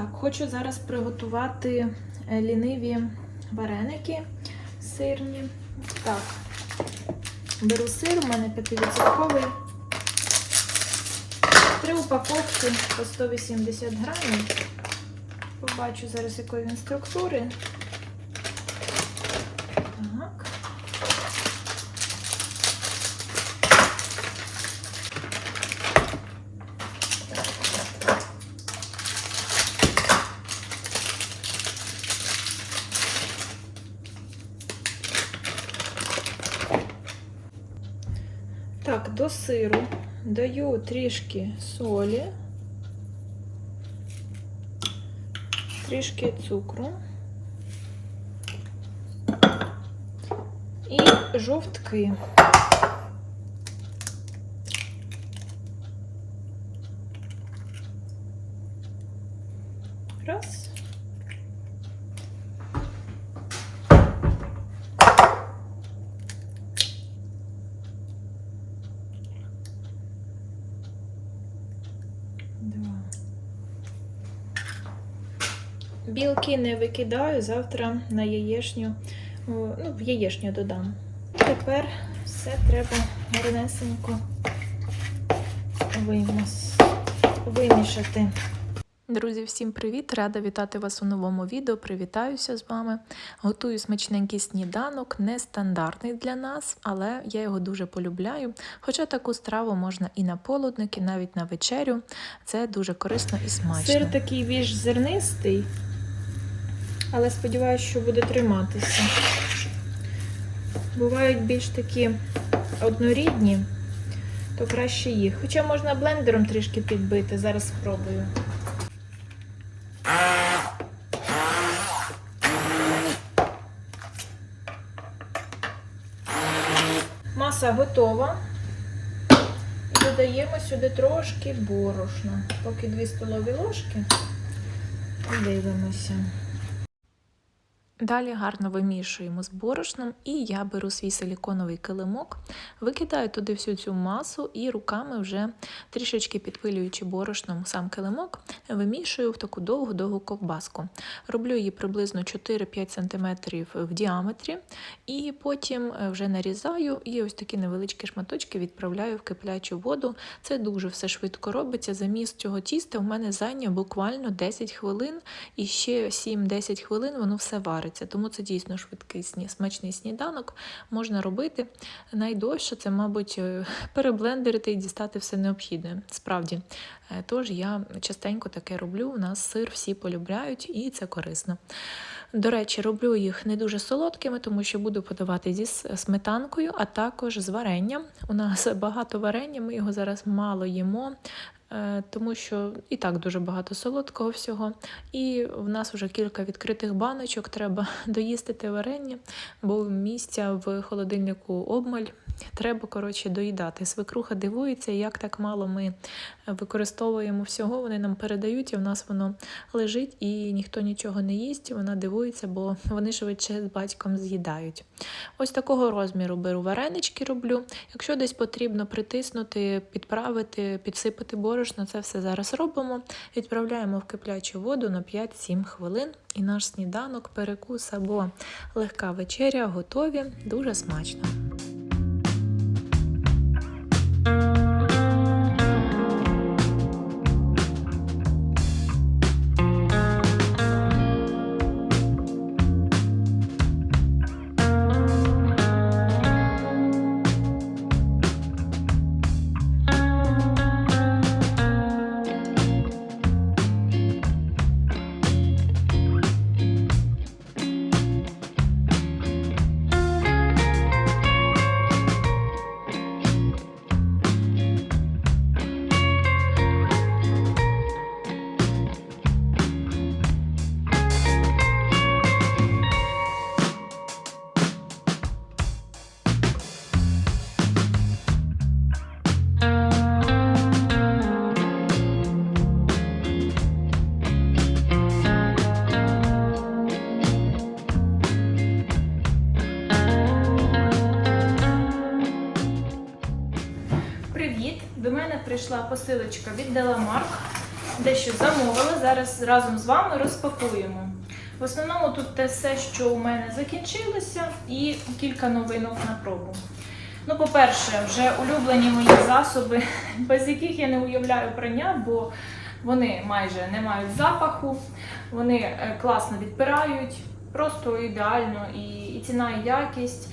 Так, хочу зараз приготувати е, ліниві вареники сирні. Так, беру сир, у мене 5-відсотковий. Три упаковки по 180 грамів. Побачу зараз, якої він структури. даю трішки солі, трішки цукру і жовтки. Раз. Білки не викидаю, завтра на яєшню, ну, в яєшню додам. Тепер все треба гарнесенько вимішати. Друзі, всім привіт! Рада вітати вас у новому відео. Привітаюся з вами. Готую смачненький сніданок, нестандартний для нас, але я його дуже полюбляю. Хоча таку страву можна і на полудник, і навіть на вечерю. Це дуже корисно і смачно. Сир такий більш зернистий, але сподіваюся, що буде триматися. Бувають більш такі однорідні, то краще їх. Хоча можна блендером трішки підбити, зараз спробую. Маса готова. І додаємо сюди трошки борошна. Поки 2 столові ложки. Дивимося. Далі гарно вимішуємо з борошном, і я беру свій силіконовий килимок, викидаю туди всю цю масу і руками вже трішечки підпилюючи борошном сам килимок, вимішую в таку довгу-довгу ковбаску. Роблю її приблизно 4-5 см в діаметрі, і потім вже нарізаю і ось такі невеличкі шматочки відправляю в киплячу воду. Це дуже все швидко робиться. Замість цього тіста в мене зайняв буквально 10 хвилин, і ще 7-10 хвилин воно все варить тому це дійсно швидкий смачний сніданок можна робити. Найдовше це, мабуть, е, переблендерити і дістати все необхідне. Справді. Е, тож я частенько таке роблю. У нас сир всі полюбляють і це корисно. До речі, роблю їх не дуже солодкими, тому що буду подавати зі сметанкою, а також з варенням. У нас багато варення, ми його зараз мало їмо. Е, тому що і так дуже багато солодкого всього. І в нас вже кілька відкритих баночок, треба доїсти варення, бо місця в холодильнику обмаль. Треба, коротше, доїдати. Свекруха дивується, як так мало ми використовуємо всього, вони нам передають, і в нас воно лежить, і ніхто нічого не їсть. Вона дивується, бо вони швидше з батьком з'їдають. Ось такого розміру беру варенички роблю. Якщо десь потрібно притиснути, підправити, підсипати борошно, це все зараз робимо. Відправляємо в киплячу воду на 5-7 хвилин. І наш сніданок, перекус або легка вечеря готові, дуже смачно. Посилочка від Деламарк. дещо замовила. Зараз разом з вами розпакуємо. В основному тут те все, що у мене закінчилося, і кілька новинок на пробу. Ну, по-перше, вже улюблені мої засоби, без яких я не уявляю прання, бо вони майже не мають запаху, вони е, класно відпирають, просто ідеально і, і ціна, і якість.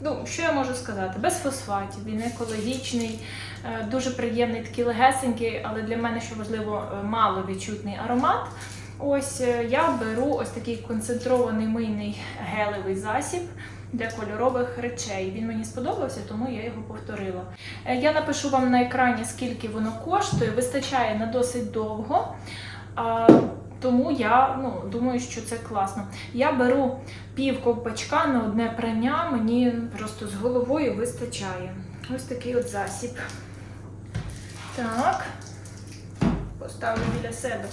Ну, що я можу сказати? Без фосфатів, він екологічний, е, дуже приємний, такий легесенький, але для мене, що важливо, е, мало відчутний аромат. Ось е, я беру ось такий концентрований мийний гелевий засіб для кольорових речей. Він мені сподобався, тому я його повторила. Я напишу вам на екрані, скільки воно коштує. Вистачає на досить довго. Тому я ну, думаю, що це класно. Я беру пів ковпачка на одне прання, мені просто з головою вистачає. Ось такий от засіб. Так, поставлю біля себе.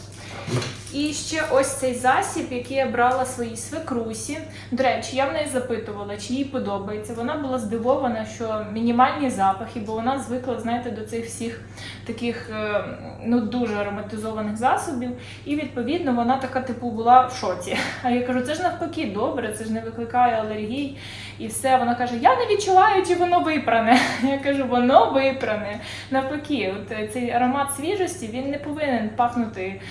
І ще ось цей засіб, який я брала своїй свекрусі. До речі, я в неї запитувала, чи їй подобається. Вона була здивована, що мінімальні запахи, бо вона звикла, знаєте, до цих всіх таких е, ну дуже ароматизованих засобів. І відповідно вона така типу була в шоці. А я кажу, це ж навпаки, добре, це ж не викликає алергій і все. Вона каже: Я не відчуваю, чи воно випране. Я кажу, воно випране. Навпаки, от цей аромат свіжості він не повинен пахнути.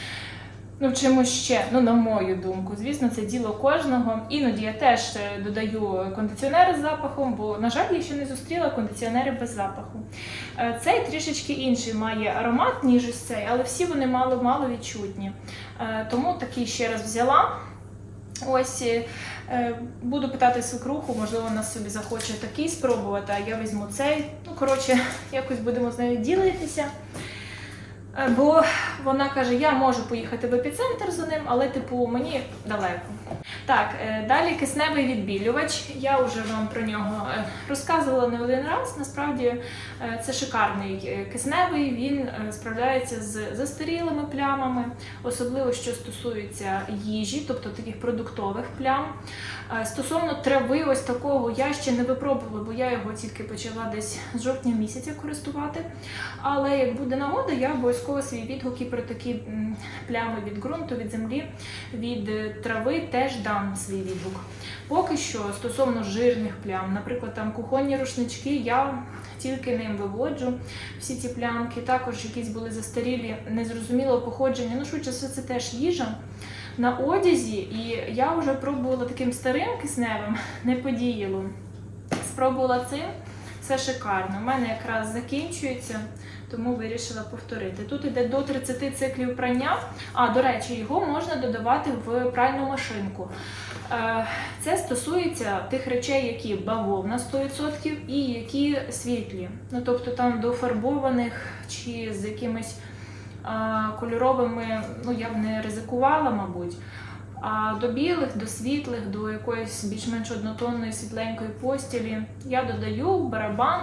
Ну, чимось ще, ну на мою думку. Звісно, це діло кожного. Іноді я теж е, додаю кондиціонери з запахом, бо, на жаль, я ще не зустріла кондиціонери без запаху. Е, Цей трішечки інший має аромат, ніж ось цей, але всі вони мало-мало відчутні. Е, Тому такий ще раз взяла. Ось буду питати свекруху, можливо, вона собі захоче такий спробувати, а я візьму цей. Ну, коротше, якось будемо з нею ділитися. Бо вона каже, я можу поїхати в епіцентр за ним, але типу мені далеко. Так, е, далі кисневий відбілювач. Я вже вам про нього е, розказувала не один раз. Насправді е, це шикарний кисневий. Він справляється з застарілими плямами, особливо що стосується їжі, тобто таких продуктових плям. Стосовно трави, ось такого я ще не випробувала, бо я його тільки почала десь з жовтня місяця користувати. Але як буде нагода, я обов'язково свої відгуки про такі плями від ґрунту, від землі, від е, трави теж дам свій відгук. Поки що стосовно жирних плям, наприклад, там кухонні рушнички, я тільки ним виводжу всі ці плямки. Також якісь були застарілі, незрозумілого походження. Ну, швидше все, це теж їжа. На одязі, і я вже пробувала таким старим кисневим, не подіяло. Спробувала цим, це шикарно. У мене якраз закінчується, тому вирішила повторити. Тут іде до 30 циклів прання. А, до речі, його можна додавати в пральну машинку. Е, Це стосується тих речей, які бавовна 100% і які світлі. Ну, тобто там до фарбованих чи з якимись кольоровими, ну я б не ризикувала, мабуть. А до білих, до світлих, до якоїсь більш-менш однотонної світленької постілі я додаю барабан,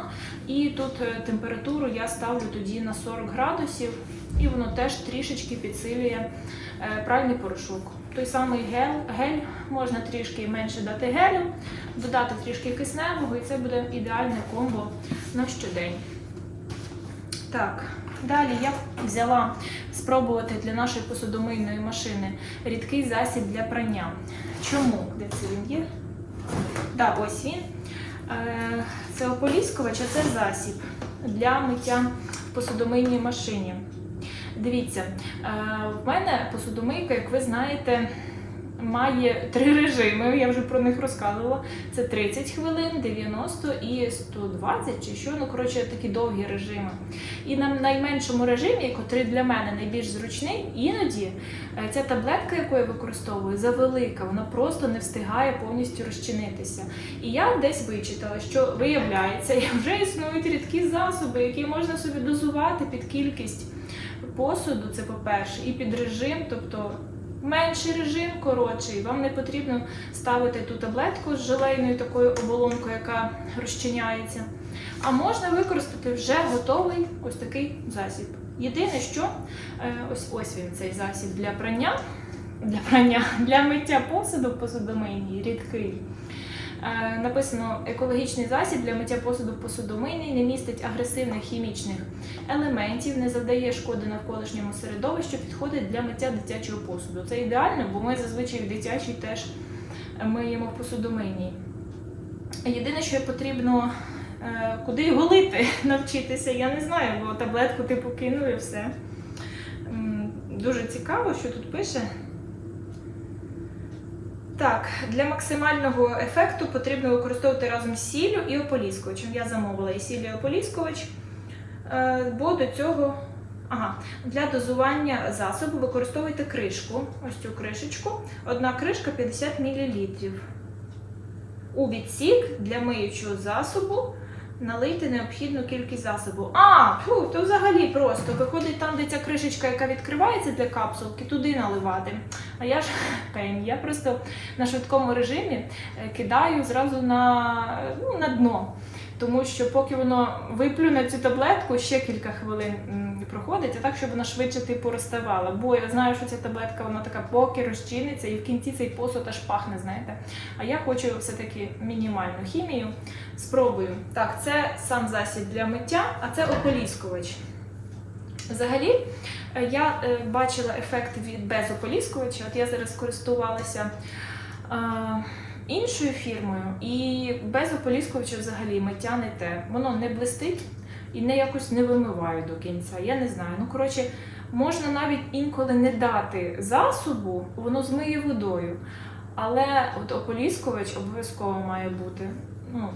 і тут е, температуру я ставлю тоді на 40 градусів, і воно теж трішечки підсилює е, пральний порошок. Той самий гель, гель можна трішки менше дати гелю, додати трішки кисневого, і це буде ідеальне комбо на щодень. Так, далі я взяла спробувати для нашої посудомийної машини рідкий засіб для прання. Чому? Де це він є? Так, ось він. Е, Це ополіскувач, а це засіб для миття в посудомийній машині. Дивіться, е, в мене посудомийка, як ви знаєте, має три режими. Я вже про них розказувала. Це 30 хвилин, 90 і 120 чи що. Ну, коротше, такі довгі режими. І на найменшому режимі, який для мене найбільш зручний, іноді е, ця таблетка, яку я використовую, завелика, вона просто не встигає повністю розчинитися. І я десь вичитала, що виявляється, вже існують рідкі засоби, які можна собі дозувати під кількість посуду, це по-перше, і під режим, тобто менший режим, коротший. Вам не потрібно ставити ту таблетку з желейною такою оболонкою, яка розчиняється. А можна використати вже готовий ось такий засіб. Єдине, що е, ось ось він цей засіб для прання, для прання, для миття посуду посудомийній, рідкий. Е, Написано екологічний засіб для миття посуду посудомийний, не містить агресивних хімічних елементів, не завдає шкоди навколишньому середовищу, підходить для миття дитячого посуду. Це ідеально, бо ми зазвичай в дитячій теж миємо в посудомийній. Єдине, що потрібно е, куди його лити, навчитися, я не знаю, бо таблетку типу кинув і все. Дуже цікаво, що тут пише. Так, для максимального ефекту потрібно використовувати разом сіллю і ополіскувачем. Я замовила і сіллю, і ополіскувач, Е, бо до цього. Ага, для дозування засобу використовуйте кришку, ось цю кришечку. Одна кришка 50 мл. У відсік для миючого засобу налийте необхідну кількість засобу. А, фу, то взагалі просто. Виходить там, де ця кришечка, яка відкривається для капсулки, туди наливати. А я ж пень, я просто на швидкому режимі е, кидаю зразу на, ну, на дно. Тому що поки воно виплюне цю таблетку, ще кілька хвилин проходить, а так, щоб вона швидше типу розставала. Бо я знаю, що ця таблетка вона така поки розчиниться, і в кінці цей посуд аж пахне, знаєте. А я хочу все-таки мінімальну хімію. Спробую. Так, це сам засіб для миття, а це ополіскувач. Взагалі, е, я е, бачила ефект від без ополіскувача. От я зараз користувалася іншою фірмою, і без ополіскувача взагалі миття не те. Воно не блистить і не якось не вимиваю до кінця. Я не знаю. Ну, коротше, можна навіть інколи не дати засобу, воно змиє водою. Але от ополіскувач обов'язково має бути. Ну,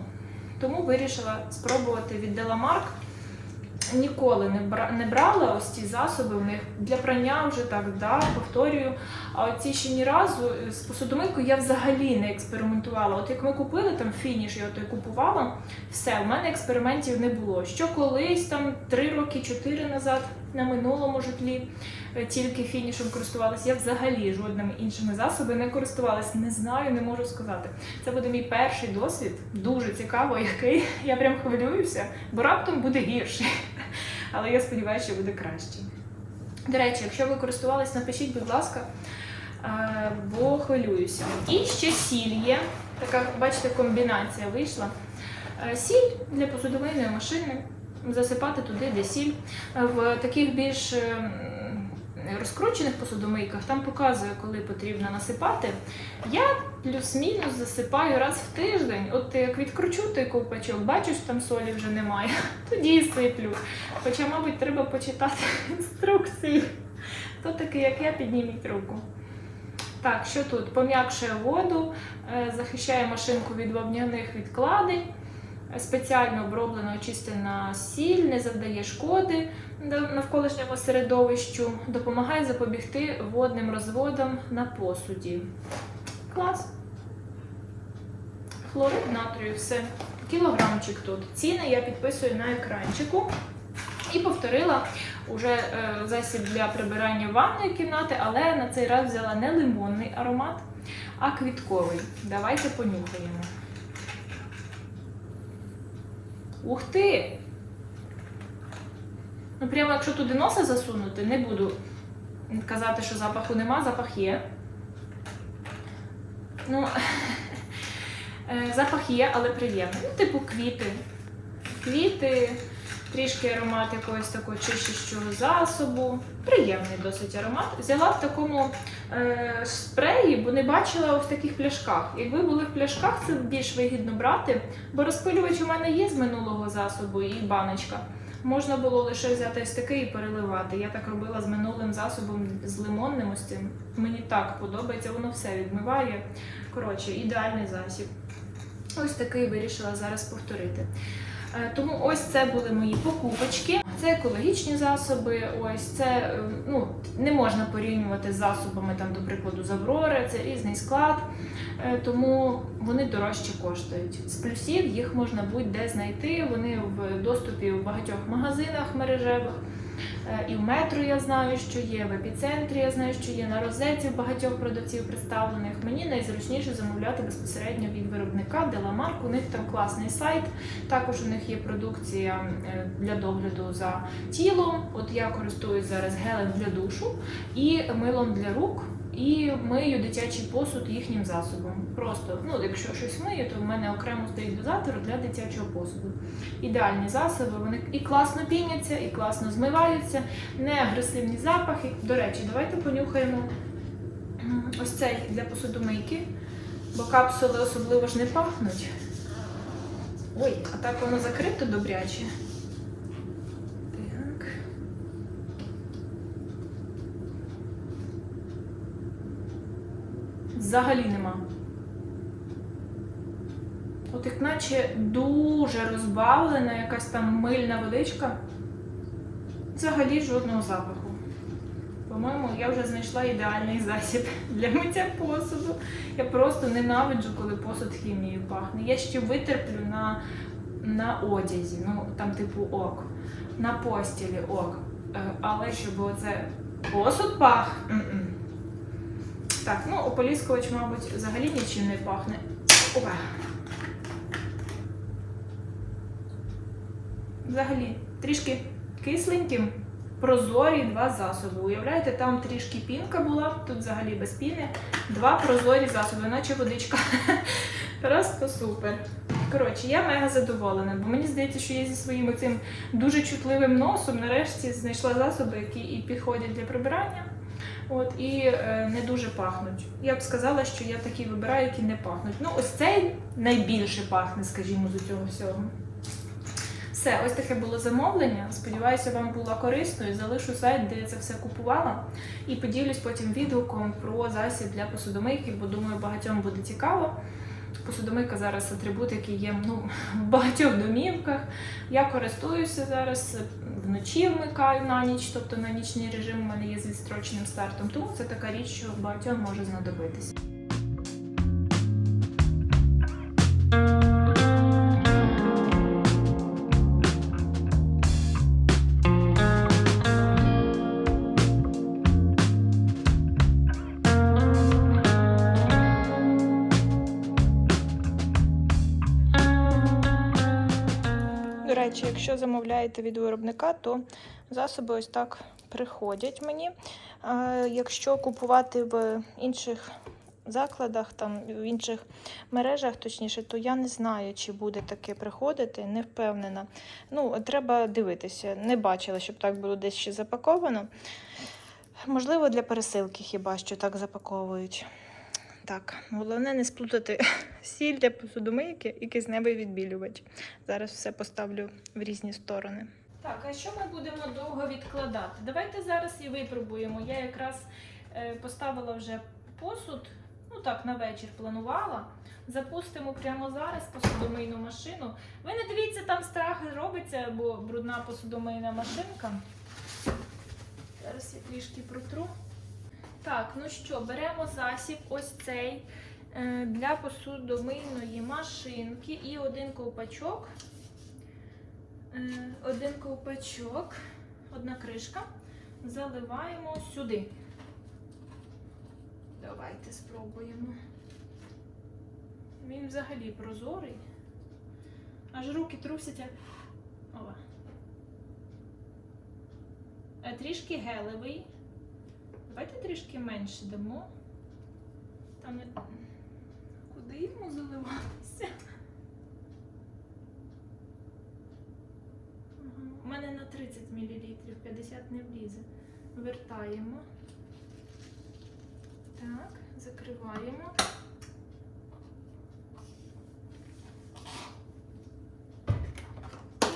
тому вирішила спробувати від Деламарк. Ніколи не, брала ось ці засоби в них для прання вже так, да, повторюю. А оці ще ні разу з посудомийкою я взагалі не експериментувала. От як ми купили там фініш, я той купувала, все, у мене експериментів не було. Що колись там три роки, чотири назад на минулому житлі е, тільки фінішем користувалася. Я взагалі жодними іншими засобами не користувалася. Не знаю, не можу сказати. Це буде мій перший досвід, дуже цікаво, який я прям хвилююся, бо раптом буде гірший. Але я сподіваюся, що буде кращий. До речі, якщо ви користувались, напишіть, будь ласка, е, бо хвилююся. І ще сіль є. Така, бачите, комбінація вийшла. Е, Сіль для посудової машини. Засипати туди, де сіль. Е, В таких більш е, розкручених посудомийках там показує, коли потрібно насипати. Я плюс-мінус засипаю раз в тиждень. От як відкручу той ковпачок, бачу, що там солі вже немає. Тоді і сиплю. Хоча, мабуть, треба почитати інструкції. Хто такий, як я, підніміть руку. Так, що тут? Пом'якшує воду, е, захищає машинку від вовняних відкладень, е, спеціально оброблена очистена сіль, не завдає шкоди навколишньому середовищу, допомагає запобігти водним розводам на посуді. Клас. Хлорид натрію, все. Кілограмчик тут. Ціни я підписую на екранчику. І повторила уже е, засіб для прибирання ванної кімнати, але на цей раз взяла не лимонний аромат, а квітковий. Давайте понюхаємо. Ух ти! Ну, прямо якщо туди носа засунути, не буду казати, що запаху нема, запах є. Ну, е, запах є, але приємний. Ну, типу квіти. Квіти, трішки аромат якогось такого чищущого засобу. Приємний досить аромат. Взяла в такому е, спреї, бо не бачила в таких пляшках. Якби були в пляшках, це більш вигідно брати, бо розпилювач у мене є з минулого засобу і баночка. Можна було лише взяти ось такий і переливати. Я так робила з минулим засобом, з лимонним ось цим. Мені так подобається, воно все відмиває. Коротше, ідеальний засіб. Ось такий вирішила зараз повторити. Е, Тому ось це були мої покупочки. Це екологічні засоби. Ось це е, ну не можна порівнювати з засобами там, до прикладу, з це різний склад, е, тому вони дорожче коштують. З плюсів їх можна будь-де знайти. Вони в доступі в багатьох магазинах мережевих. Е, І в метро я знаю, що є, в епіцентрі я знаю, що є на розетці в багатьох продавців представлених. Мені найзручніше замовляти безпосередньо від виробника Деламарк. У них там класний сайт. Також у них є продукція е, для догляду за тілом. От я користуюсь зараз гелем для душу і милом для рук. І мию дитячий посуд їхнім засобом. Просто, ну, якщо щось мию, то в мене окремо стоїть дозатор для дитячого посуду. Ідеальні засоби, вони і класно піняться, і класно змиваються, не агресивні запахи. До речі, давайте понюхаємо ось цей для посудомийки, бо капсули особливо ж не пахнуть. Ой, а так воно закрито добряче. Так. Взагалі нема. От як наче дуже розбавлена, якась там мильна водичка. Взагалі жодного запаху. По-моєму, я вже знайшла ідеальний засіб для миття посуду. Я просто ненавиджу, коли посуд хімією пахне. Я ще витерплю на, на одязі, ну там типу ок, на постілі ок. Е, Але щоб оце посуд пах. м-м. Так, ну ополіскувач, мабуть, взагалі нічим не пахне. Опа. Взагалі, трішки кисленьким, прозорі два засоби. Уявляєте, там трішки пінка була, тут взагалі без піни. Два прозорі засоби, наче водичка. Просто супер. Коротше, я мега задоволена, бо мені здається, що я зі своїм цим дуже чутливим носом нарешті знайшла засоби, які і підходять для прибирання. От, і е, не дуже пахнуть. Я б сказала, що я такі вибираю, які не пахнуть. Ну, ось цей найбільше пахне, скажімо, з цього всього. Все, ось таке було замовлення. Сподіваюся, вам було корисною. Залишу сайт, де я це все купувала, і поділюсь потім відгуком про засіб для посудомийки, бо думаю, багатьом буде цікаво. Посудомийка зараз атрибут, який є ну, в багатьох домівках. Я користуюся зараз вночі вмикаю на ніч, тобто на нічний режим у мене є з відстроченим стартом. Тому це така річ, що багатьом може знадобитися. Якщо замовляєте від виробника, то засоби ось так приходять мені. Якщо купувати в інших закладах, там в інших мережах, точніше, то я не знаю, чи буде таке приходити, не впевнена. Ну, треба дивитися. Не бачила, щоб так було десь ще запаковано. Можливо, для пересилки хіба що так запаковують. Так, головне не сплутати сіль для посудомийки і кисневий відбілювач. Зараз все поставлю в різні сторони. Так, а що ми будемо довго відкладати? Давайте зараз і випробуємо. Я якраз е, поставила вже посуд, ну так, на вечір планувала. Запустимо прямо зараз посудомийну машину. Ви не дивіться, там страх робиться, бо брудна посудомийна машинка. Зараз я трішки протру. Так, ну що, беремо засіб ось цей е, для посудомийної машинки і один ковпачок. Е, Один ковпачок, одна кришка. Заливаємо сюди. Давайте спробуємо. Він взагалі прозорий. Аж руки трусяться. Ова. Е, Трішки гелевий. Давайте трішки менше дамо. Там не... куди йому заливатися? У мене на 30 мл, 50 не влізе. Вертаємо. Так, закриваємо.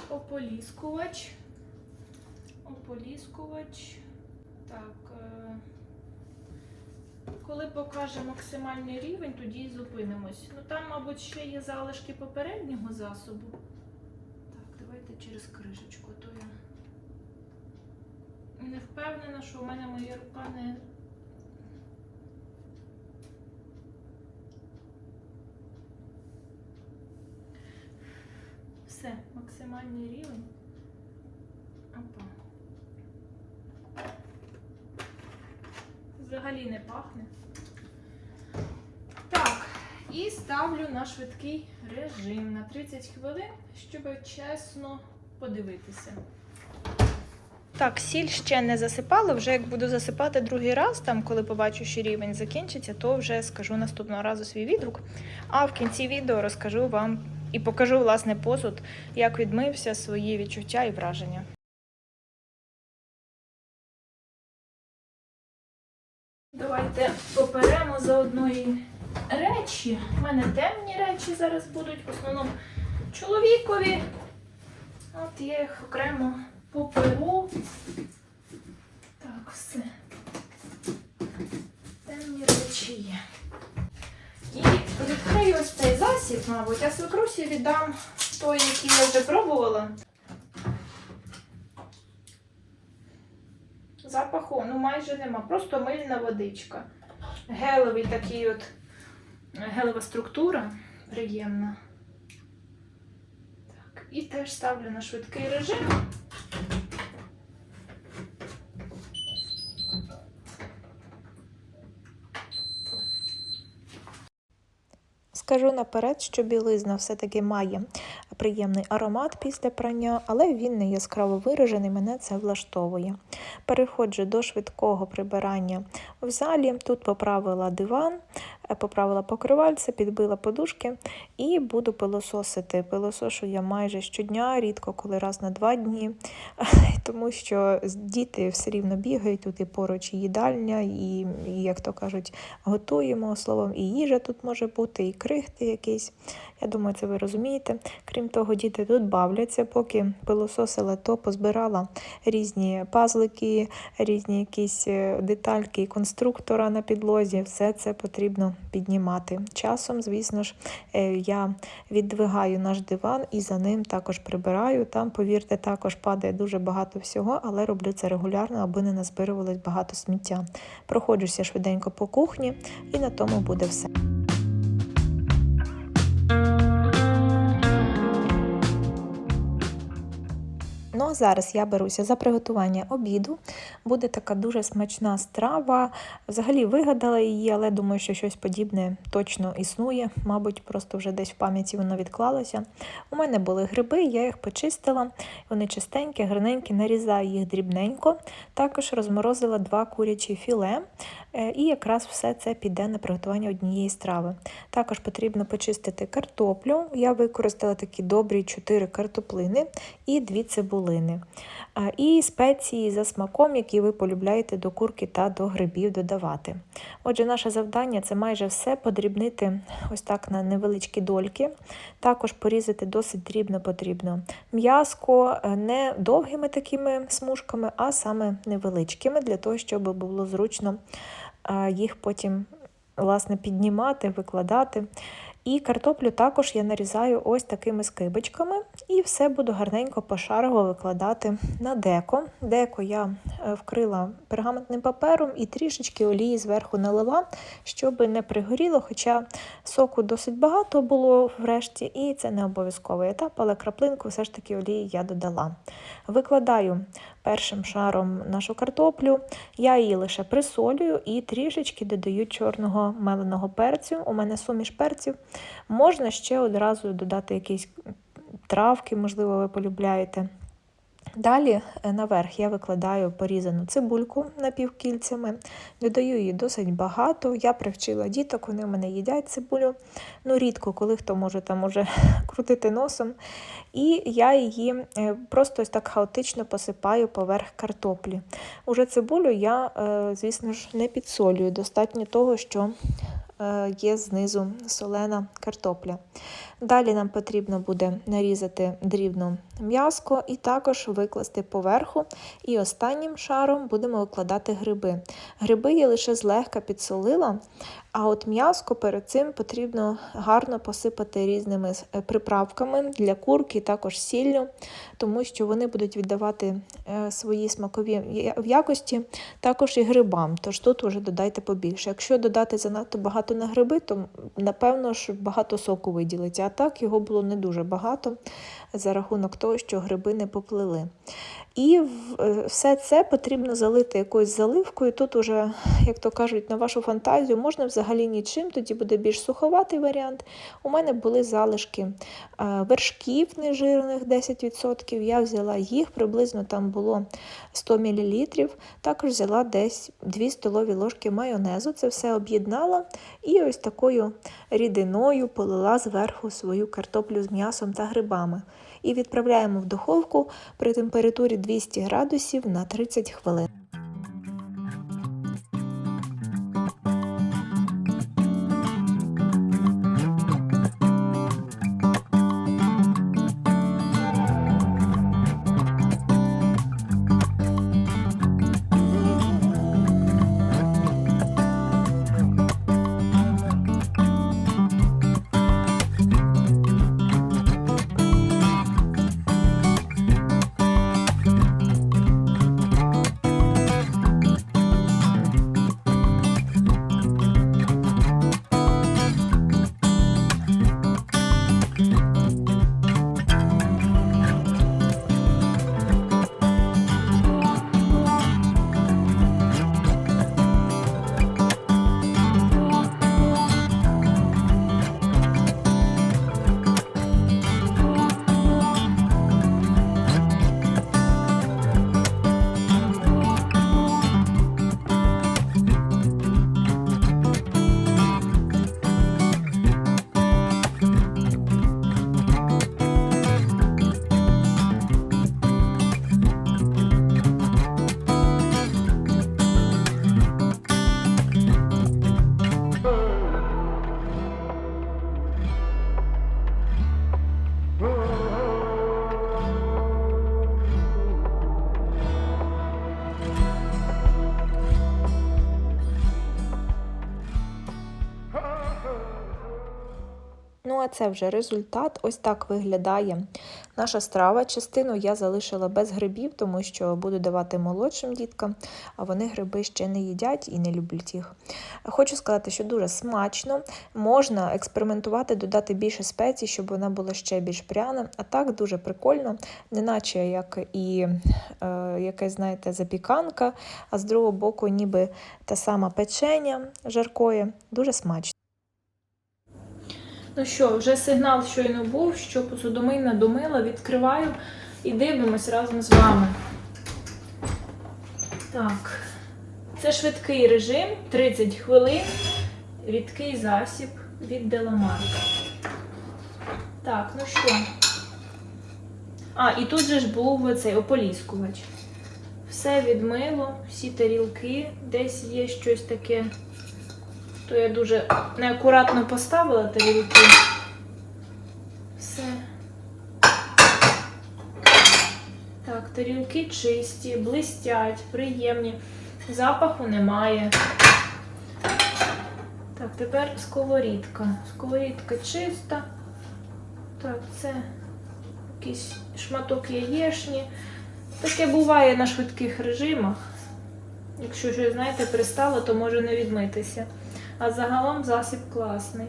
Ополіскувач. Ополіскувач. Так. Коли покаже максимальний рівень, тоді й зупинимось. Ну там, мабуть, ще є залишки попереднього засобу. Так, давайте через кришечку, то я не впевнена, що у мене моя рука не. Все, максимальний рівень. Опа. Взагалі не пахне. Так, і ставлю на швидкий режим на 30 хвилин, щоб чесно подивитися. Так, сіль ще не засипала. Вже як буду засипати другий раз, там, коли побачу, що рівень закінчиться, то вже скажу наступного разу свій відгук. А в кінці відео розкажу вам і покажу власне посуд, як відмився, свої відчуття і враження. Поперемо заодно і речі. У мене темні речі зараз будуть, в основному чоловікові. От я їх окремо поперу. Так, все. Темні речі є. І відкрию ось цей засіб, мабуть, а свекрусі віддам той, який я вже пробувала. Запаху ну майже нема, просто мильна водичка. Гелевий такий от гелева структура приємна. Так, і теж ставлю на швидкий режим. Скажу наперед, що білизна все-таки має приємний аромат після прання, але він не яскраво виражений, мене це влаштовує. Переходжу до швидкого прибирання в залі. Тут поправила диван, поправила покривальце, підбила подушки і буду пилососити. Пилосошу я майже щодня, рідко коли раз на два дні, тому що діти все рівно бігають, тут і поруч і їдальня, і, і як то кажуть, готуємо словом, і їжа тут може бути, і крихти якісь. Я думаю, це ви розумієте. Крім того, діти тут бавляться, поки пилососила, то позбирала різні пазлики, різні якісь е, детальки конструктора на підлозі. Все це потрібно піднімати. Часом, звісно ж, е, я віддвигаю наш диван і за ним також прибираю. Там, повірте, також падає дуже багато всього, але роблю це регулярно, аби не назбирувалось багато сміття. Проходжуся швиденько по кухні, і на тому буде все. Ну зараз я беруся за приготування обіду. Буде така дуже смачна страва. Взагалі вигадала її, але думаю, що щось подібне точно існує. Мабуть, просто вже десь в пам'яті воно відклалося. У мене були гриби, я їх почистила. Вони чистенькі, гарненькі, нарізаю їх дрібненько. Також розморозила два курячі філе. Е, І якраз все це піде на приготування однієї страви. Також потрібно почистити картоплю. Я використала такі добрі 4 картоплини і 2 цибулини. І спеції за смаком, які ви полюбляєте до курки та до грибів додавати. Отже, наше завдання це майже все подрібнити ось так на невеличкі дольки. Також порізати досить дрібно потрібно м'язко, е, не довгими такими смужками, а саме невеличкими, для того, щоб було зручно їх потім власне піднімати, викладати. І картоплю також я нарізаю ось такими скибочками, і все буду гарненько пошарово викладати на деко. Деко я е, вкрила пергаментним папером і трішечки олії зверху налила, щоб не пригоріло, хоча соку досить багато було врешті, і це не обов'язковий етап, але краплинку все ж таки олії я додала. Викладаю першим шаром нашу картоплю, я її лише присолюю і трішечки додаю чорного меленого перцю. У мене суміш перців. Можна ще одразу додати якісь травки, можливо, ви полюбляєте. Далі е, наверх я викладаю порізану цибульку напівкільцями, додаю її досить багато. Я привчила діток, вони в мене їдять цибулю. Ну, рідко, коли хто може там уже крутити носом. І я її е, просто ось так хаотично посипаю поверх картоплі. Уже цибулю я, е, звісно ж, не підсолюю. Достатньо того, що є знизу солена картопля. Далі нам потрібно буде нарізати дрібно м'яско і також викласти поверху. І останнім шаром будемо викладати гриби. Гриби я лише злегка підсолила, а от м'яско перед цим потрібно гарно посипати різними е, приправками для курки, також сіллю, тому що вони будуть віддавати е, свої смакові якості також і грибам. Тож тут вже додайте побільше. Якщо додати занадто багато на гриби, то напевно ж багато соку виділиться. А так його було не дуже багато за рахунок того. що гриби не поплили. І е, все це потрібно залити якоюсь заливкою. Тут уже, як то кажуть, на вашу фантазію можна взагалі нічим, тоді буде більш суховатий варіант. У мене були залишки е, вершків нежирних 10%. Я взяла їх, приблизно там було 100 мл. Також взяла десь 2 столові ложки майонезу. Це все об'єднала і ось такою рідиною полила зверху свою картоплю з м'ясом та грибами. І відправляємо в духовку при температурі 200 градусів на 30 хвилин. Ну, а це вже результат. Ось так виглядає наша страва. Частину я залишила без грибів, тому що буду давати молодшим діткам, а вони гриби ще не їдять і не люблять їх. Хочу сказати, що дуже смачно. Можна експериментувати, додати більше спецій, щоб вона була ще більш пряна. А так дуже прикольно, неначе як і е, якась, знаєте, запіканка, а з другого боку, ніби та сама печення жаркоє. Дуже смачно. Ну що, вже сигнал щойно був, що посудомийна домила, відкриваю і дивимось разом з вами. Так, це швидкий режим, 30 хвилин, рідкий засіб від Деламарк. Так, ну що. А, і тут же ж був цей ополіскувач. Все відмило, всі тарілки, десь є щось таке. То я дуже неакуратно поставила тарілки. Все. Так, тарілки чисті, блистять, приємні. Запаху немає. Так, тепер сковорідка. Сковорідка чиста. Так, це якийсь шматок яєшні. Таке буває на швидких режимах. Якщо щось, знаєте, пристало, то може не відмитися. А загалом засіб класний.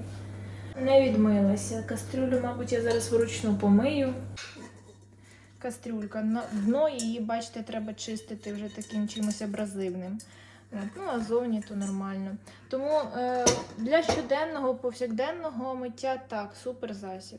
Не відмилася. Кастрюлю, мабуть, я зараз вручну помию. Кастрюлька. Дно її, бачите, треба чистити вже таким чимось абразивним. Ну, а зовні то нормально. Тому е, для щоденного, повсякденного миття так, супер засіб.